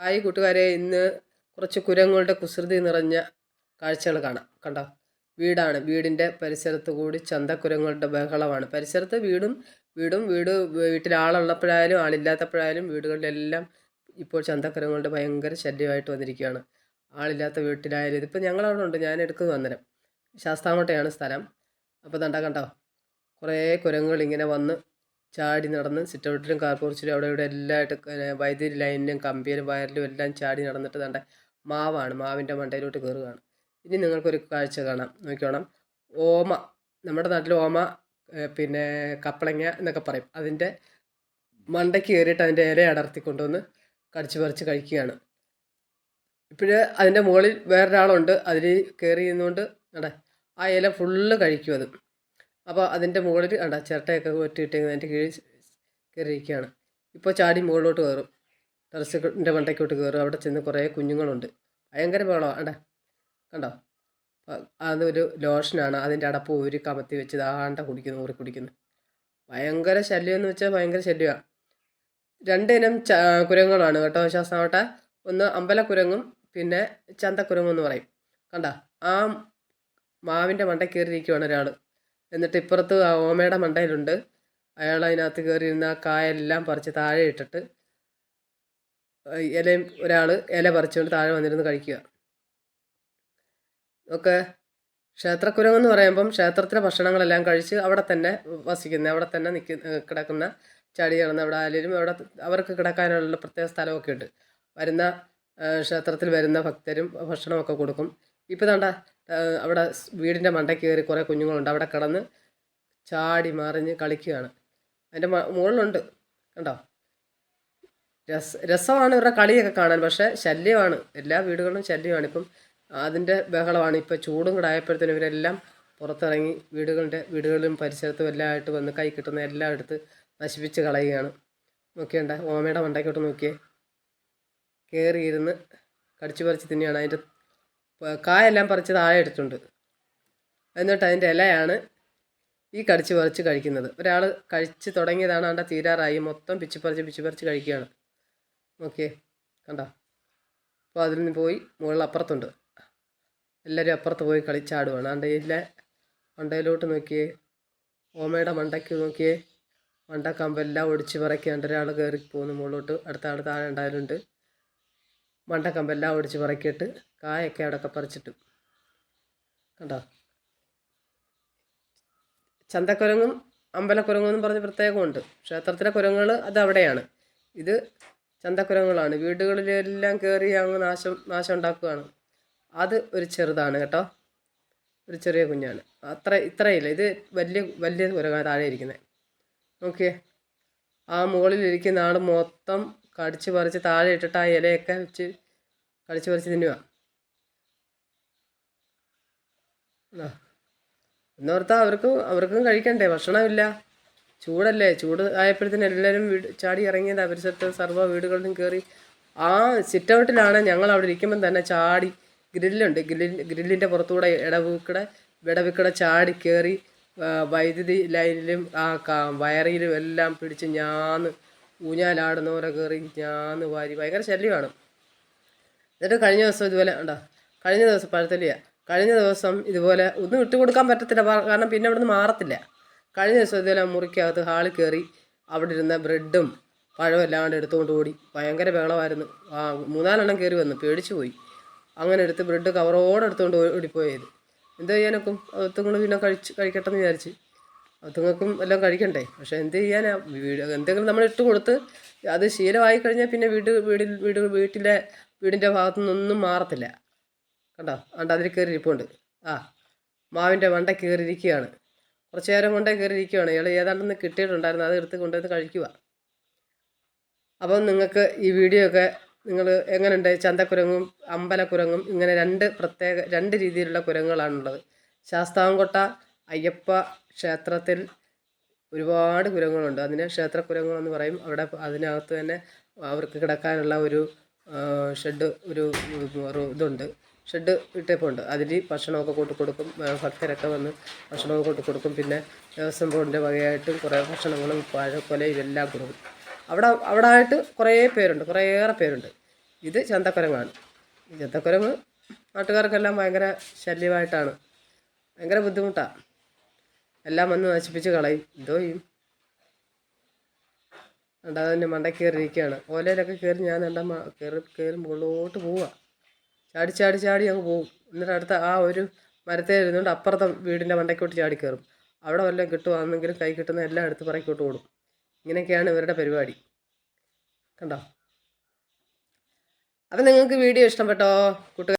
Hi കൂട്ടുകാരെ ഇന്ന് കുറച്ച് കുരങ്ങുകളുടെ കുസൃതി നിറഞ്ഞ കാഴ്ചകൾ കാണാം. കണ്ടോ? വീടാണ്. വീടിന്റെ പരിസരത്ത് കൂടി ചന്തക്കുരങ്ങളുടെ ബഹളമാണ്. പരിസരത്ത് വീടും വീടും വീട് വീട്ടിൽ ആളുള്ളപ്പോഴായാലും ആളില്ലാത്തപ്പോഴായാലും വീടുകളിലെല്ലാം ഇപ്പോൾ ചന്തക്കുരങ്ങളുടെ ഭയങ്കര ശല്യമായിട്ട് വന്നിരിക്കുകയാണ്. ആളില്ലാത്ത വീട്ടിലായാലും ഇതിപ്പോൾ ഞങ്ങളവിടെ ഉണ്ട്. ഞാൻ എടുക്കുന്നത് അന്നേരം ശാസ്താംകോട്ടയാണ് സ്ഥലം. അപ്പോൾ ദണ്ട കണ്ടോ? കുറേ കുരങ്ങുകൾ ഇങ്ങനെ വന്ന് ചാടി നടന്ന് സിറ്റൗട്ടിലും കാർപോർച്ചിലും അവിടെ ഇവിടെ എല്ലായിട്ടും വൈദ്യുതി ലൈനിലും കമ്പിയിലും വയറിലും എല്ലാം ചാടി നടന്നിട്ട് ദണ്ട മാവാണ്. മാവിന്റെ മണ്ടയിലോട്ട് കയറുകയാണ് ഇനി നിങ്ങൾക്കൊരു കാഴ്ച കാണാം. നോക്കിക്കോണം. ഓമ നമ്മുടെ നാട്ടിൽ ഓമ പിന്നെ കപ്പളങ്ങ എന്നൊക്കെ പറയും. അതിന്റെ മണ്ടയ്ക്ക് കയറിയിട്ട് അതിന്റെ ഇല അടർത്തി കൊണ്ടുവന്ന് കടിച്ചു പറിച്ച് കഴിക്കുകയാണ്. ഇപ്പോഴേ അതിന്റെ മുകളിൽ വേറൊരാളുണ്ട്. അതിൽ കയറി നിന്നുകൊണ്ട് നട ആ ഇല ഫുള്ള് കഴിക്കും അത്. അപ്പോൾ അതിന്റെ മുകളിൽ കണ്ട ചിരട്ടയൊക്കെ ഒറ്റിയിട്ട് അതിന്റെ കീഴിൽ കയറിയിരിക്കുകയാണ്. ഇപ്പോൾ ചാടി മുകളിലോട്ട് കയറും. ടെറസിന്റെ മണ്ടയ്ക്കോട്ട് കയറും. അവിടെ ചെന്ന് കുറേ കുഞ്ഞുങ്ങളുണ്ട്. ഭയങ്കര ബഹളമാണ് അട കണ്ടോ? അതൊരു ലോഷനാണ്. അതിന്റെ അടപ്പ് ഒരു കമത്തി വെച്ച് ദാണ്ട കുടിക്കുന്നു ഊറി കുടിക്കുന്നു. ഭയങ്കര ശല്യം എന്ന് വെച്ചാൽ ഭയങ്കര ശല്യമാണ് രണ്ടിനം ച കുരങ്ങുകളാണ് കേട്ടോ ശാസ്താവട്ട. ഒന്ന് അമ്പലക്കുരങ്ങും പിന്നെ ചന്തക്കുരങ്ങും എന്ന് പറയും. കണ്ട? ആ മാവിന്റെ മണ്ടയിൽ കയറിയിരിക്കുവാണ് ഒരാൾ എന്നിട്ട് ഇപ്പുറത്ത് ഓമയുടെ മണ്ടയിലുണ്ട്. അയാൾ അതിനകത്ത് കയറിയിരുന്ന ആ കായെല്ലാം പറിച്ച് താഴെ ഇട്ടിട്ട് ഇലയും ഒരാൾ ഇല പറിച്ചുകൊണ്ട് താഴെ വന്നിരുന്ന് കഴിക്കുക. ഒക്കെ ക്ഷേത്രക്കുരങ്ങെന്ന് പറയുമ്പം ക്ഷേത്രത്തിലെ ഭക്ഷണങ്ങളെല്ലാം കഴിച്ച് അവിടെ തന്നെ വസിക്കുന്ന അവിടെ തന്നെ നിൽക്കുന്ന കിടക്കുന്ന ചടി അവിടെ ആലും അവിടെ അവർക്ക് കിടക്കാനുള്ള പ്രത്യേക സ്ഥലമൊക്കെ ഉണ്ട്. വരുന്ന ക്ഷേത്രത്തിൽ വരുന്ന ഭക്തരും ഭക്ഷണമൊക്കെ കൊടുക്കും. ഇപ്പോൾ ദാണ്ട ഏഹ് അവിടെ വീടിന്റെ മണ്ടയ്ക്ക് കയറി കുറേ കുഞ്ഞുങ്ങളുണ്ട്. അവിടെ കിടന്ന് ചാടി മറിഞ്ഞ് കളിക്കുകയാണ് അതിന്റെ മുകളിലുണ്ട്. കണ്ടോ? രസ രസമാണ് ഇവരുടെ കളിയൊക്കെ കാണാൻ. പക്ഷേ ശല്യമാണ്. എല്ലാ വീടുകളിലും ശല്യമാണ്. ഇപ്പം അതിന്റെ ബഹളമാണ്. ഇപ്പോൾ ചൂടും കൂടെ ആയപ്പോഴത്തേനും ഇവരെല്ലാം പുറത്തിറങ്ങി വീടുകളുടെ വീടുകളിലും പരിസരത്തും എല്ലാം ആയിട്ട് വന്ന് കൈ കിട്ടുന്ന എല്ലാം എടുത്ത് നശിപ്പിച്ച് കളയുകയാണ്. നോക്കിയണ്ട. ഓമയുടെ മണ്ടയ്ക്കോട്ട് നോക്കിയേ. കയറിയിരുന്ന് കടിച്ചു പറിച്ച് തിന്നെയാണ് അതിന്റെ കായെല്ലാം പറിച്ച് താഴെ എടുത്തിട്ടുണ്ട്. എന്നിട്ട് അതിന്റെ ഇലയാണ് ഈ കടിച്ച് പറിച്ച് കഴിക്കുന്നത്. ഒരാൾ കഴിച്ച് തുടങ്ങിയതാണ് അവിടെ തീരാറായി. മൊത്തം പിച്ച് പറിച്ച് പിച്ച് പറിച്ച് കഴിക്കുകയാണ്. ഓക്കെ കണ്ടോ? അപ്പോൾ അതിൽ നിന്ന് പോയി മുകളിൽ അപ്പുറത്തുണ്ട്. എല്ലാവരും അപ്പുറത്ത് പോയി കളിച്ചാടുവാണ്. അണ്ടയിലെ മണ്ടയിലോട്ട് നോക്കിയേ ഓമയുടെ മണ്ടയ്ക്ക് നോക്കിയേ മണ്ടക്കമ്പെല്ലാം ഒടിച്ച് പറയ്ക്കാണ്ട് ഒരാൾ കയറി പോകുന്നു മുകളിലോട്ട് അടുത്ത ആൾ താഴെ ഉണ്ടായാലുണ്ട് മണ്ടക്കമ്പെല്ലാം ഒടിച്ച് പറക്കിയിട്ട് കായൊക്കെ അവിടെയൊക്കെ പറിച്ചിട്ട്. കണ്ടോ? ചന്തക്കുരങ്ങും അമ്പലക്കുരങ്ങും എന്ന് പറഞ്ഞ് പ്രത്യേകമുണ്ട്. ക്ഷേത്രത്തിലെ കുരങ്ങുകൾ അത് അവിടെയാണ്. ഇത് ചന്തക്കുരങ്ങുകളാണ്. വീടുകളിലെല്ലാം കയറി അങ്ങ് നാശം നാശം ഉണ്ടാക്കുകയാണ്. അത് ഒരു ചെറുതാണ് കേട്ടോ. ഒരു ചെറിയ കുഞ്ഞാണ്. അത്ര ഇത്രയില്ല. ഇത് വലിയ വലിയ കുരങ്ങാണ് താഴെ ഇരിക്കുന്നത്. നോക്കിയേ. ആ മുകളിലിരിക്കുന്ന ആൾ മൊത്തം കടിച്ച് പറിച്ച് താഴെ ഇട്ടിട്ട് ആ ഇലയൊക്കെ വെച്ച് കടിച്ച് പറിച്ച് തിന്നുക എന്നോർത്താൽ അവർക്ക് അവർക്കും കഴിക്കണ്ടേ? ഭക്ഷണമില്ല. ചൂടല്ലേ? ചൂട് ആയപ്പോഴത്തേന് എല്ലാവരും വീട് ചാടി ഇറങ്ങിയത്. പരിസരത്ത് സർവ വീടുകളിലും കയറി ആ സിറ്റ് ഔട്ടിലാണ് ഞങ്ങൾ അവിടെ ഇരിക്കുമ്പം തന്നെ ചാടി ഗ്രില്ലുണ്ട്. ഗ്രില്ലിൻ ഗ്രില്ലിന്റെ പുറത്തുകൂടെ ഇടവുക്കടെ വിടവിക്കടെ ചാടി കയറി വൈദ്യുതി ലൈനിലും ആ വയറിലും എല്ലാം പിടിച്ച് ഞാന്ന് ഊഞ്ഞാലാടുന്നവരെ കയറി ഞാന്ന് വാരി ഭയങ്കര ശല്യമാണ് എന്നിട്ട് കഴിഞ്ഞ ദിവസം ഇതുപോലെ ഉണ്ടോ? കഴിഞ്ഞ ദിവസം പഴത്തലിയ കഴിഞ്ഞ ദിവസം ഇതുപോലെ ഒന്നും ഇട്ട് കൊടുക്കാൻ പറ്റത്തില്ല. കാരണം പിന്നെ അവിടുന്ന് മാറത്തില്ല. കഴിഞ്ഞ ദിവസം ഇതുപോലെ മുറിക്കകത്ത് ഹാളിൽ കയറി അവിടെ ഇരുന്ന ബ്രെഡും പഴവും എല്ലാം എടുത്തുകൊണ്ട് ഓടി. ഭയങ്കര ബഹളമായിരുന്നു. ആ മൂന്നാലെണ്ണം കയറി വന്നു. പേടിച്ചു പോയി. അങ്ങനെ എടുത്ത് ബ്രെഡ് കവറോടെ എടുത്തുകൊണ്ട് ഓടിപ്പോയത്. ഓടിപ്പോയത് ചെയ്യാനൊക്കെ? അത് അതുങ്ങൾ പിന്നെ കഴിച്ച് കഴിക്കട്ടെ എന്ന് വിചാരിച്ച്. അതുങ്ങൾക്കും എല്ലാം കഴിക്കണ്ടേ? പക്ഷെ എന്ത് ചെയ്യാനാ? വീട് എന്തെങ്കിലും നമ്മൾ ഇട്ട് കൊടുത്ത് അത് ശീലമായി കഴിഞ്ഞാൽ പിന്നെ വീട് വീടിൽ വീട് വീട്ടിലെ വീടിന്റെ ഭാഗത്തു നിന്നൊന്നും മാറത്തില്ല. കണ്ടോ? അണ്ട് അതിൽ കയറി ഇരിപ്പുണ്ട്. ആ മാവിന്റെ മണ്ട കയറിയിരിക്കുകയാണ്. കുറച്ച് നേരം കൊണ്ടേ കയറിയിരിക്കുകയാണ്. ഇയാൾ ഏതാണ്ടെന്ന് കിട്ടിയിട്ടുണ്ടായിരുന്നു. അത് എടുത്ത് കൊണ്ടുവന്ന് കഴിക്കുക. അപ്പം നിങ്ങൾക്ക് ഈ വീഡിയോ ഒക്കെ നിങ്ങൾ എങ്ങനെയുണ്ട്? ചന്തക്കുരങ്ങും അമ്പലക്കുരങ്ങും ഇങ്ങനെ രണ്ട് പ്രത്യേക രണ്ട് രീതിയിലുള്ള കുരങ്ങുകളാണുള്ളത്. ശാസ്താംകോട്ട അയ്യപ്പ ക്ഷേത്രത്തിൽ ഒരുപാട് കുരങ്ങുകളുണ്ട്. അതിന് ക്ഷേത്രക്കുരങ്ങുകളെന്ന് പറയും. അവിടെ അതിനകത്ത് തന്നെ അവർക്ക് കിടക്കാനുള്ള ഒരു ഷെഡ് ഒരു ഇതുണ്ട്. ഷെഡ് ഇട്ടേപ്പുണ്ട്. അതിൽ ഭക്ഷണമൊക്കെ കൊണ്ടു കൊടുക്കും. ഭക്തരൊക്കെ വന്ന് ഭക്ഷണമൊക്കെ കൊണ്ടു കൊടുക്കും. പിന്നെ ദേവസ്വം ബോർഡിന്റെ വകയായിട്ടും കുറേ ഭക്ഷണങ്ങളും പഴക്കൊലയും എല്ലാം കൊടുക്കും. അവിടെ അവിടെ ആയിട്ട് കുറേ പേരുണ്ട്. കുറേയേറെ പേരുണ്ട്. ഇത് ചന്തക്കുരങ്ങാണ്. ചന്തക്കുരങ്ങ് നാട്ടുകാർക്കെല്ലാം ഭയങ്കര ശല്യമായിട്ടാണ്. ഭയങ്കര ബുദ്ധിമുട്ടാണ് എല്ലാം വന്ന് നശിപ്പിച്ച് കളയും. എന്തോ ചെയ്യും? അണ്ടാ അതിന്റെ മണ്ട കയറിയിരിക്കുകയാണ്. ഓലയിലൊക്കെ കയറി ഞാൻ എന്റെ കയറി കയറി മുകളിലോട്ട് പോവുക. ചാടി ചാടി ചാടി അങ്ങ് പോവും എന്നിട്ട് അടുത്ത ആ ഒരു മരത്തെ ഇരുന്നുകൊണ്ട് അപ്പുറത്തെ വീടിന്റെ മണ്ടയ്ക്കോട്ട് ചാടി കയറും. അവിടെ വല്ലതും കിട്ടുവാണെന്നെങ്കിലും കൈ കിട്ടുന്ന എല്ലാം എടുത്ത് പറയ്ക്കോട്ട് ഓടും. ഇങ്ങനെയൊക്കെയാണ് ഇവരുടെ പരിപാടി. കണ്ടോ? അപ്പം നിങ്ങൾക്ക് വീഡിയോ ഇഷ്ടപ്പെട്ടോ? കൂട്ടുകാർ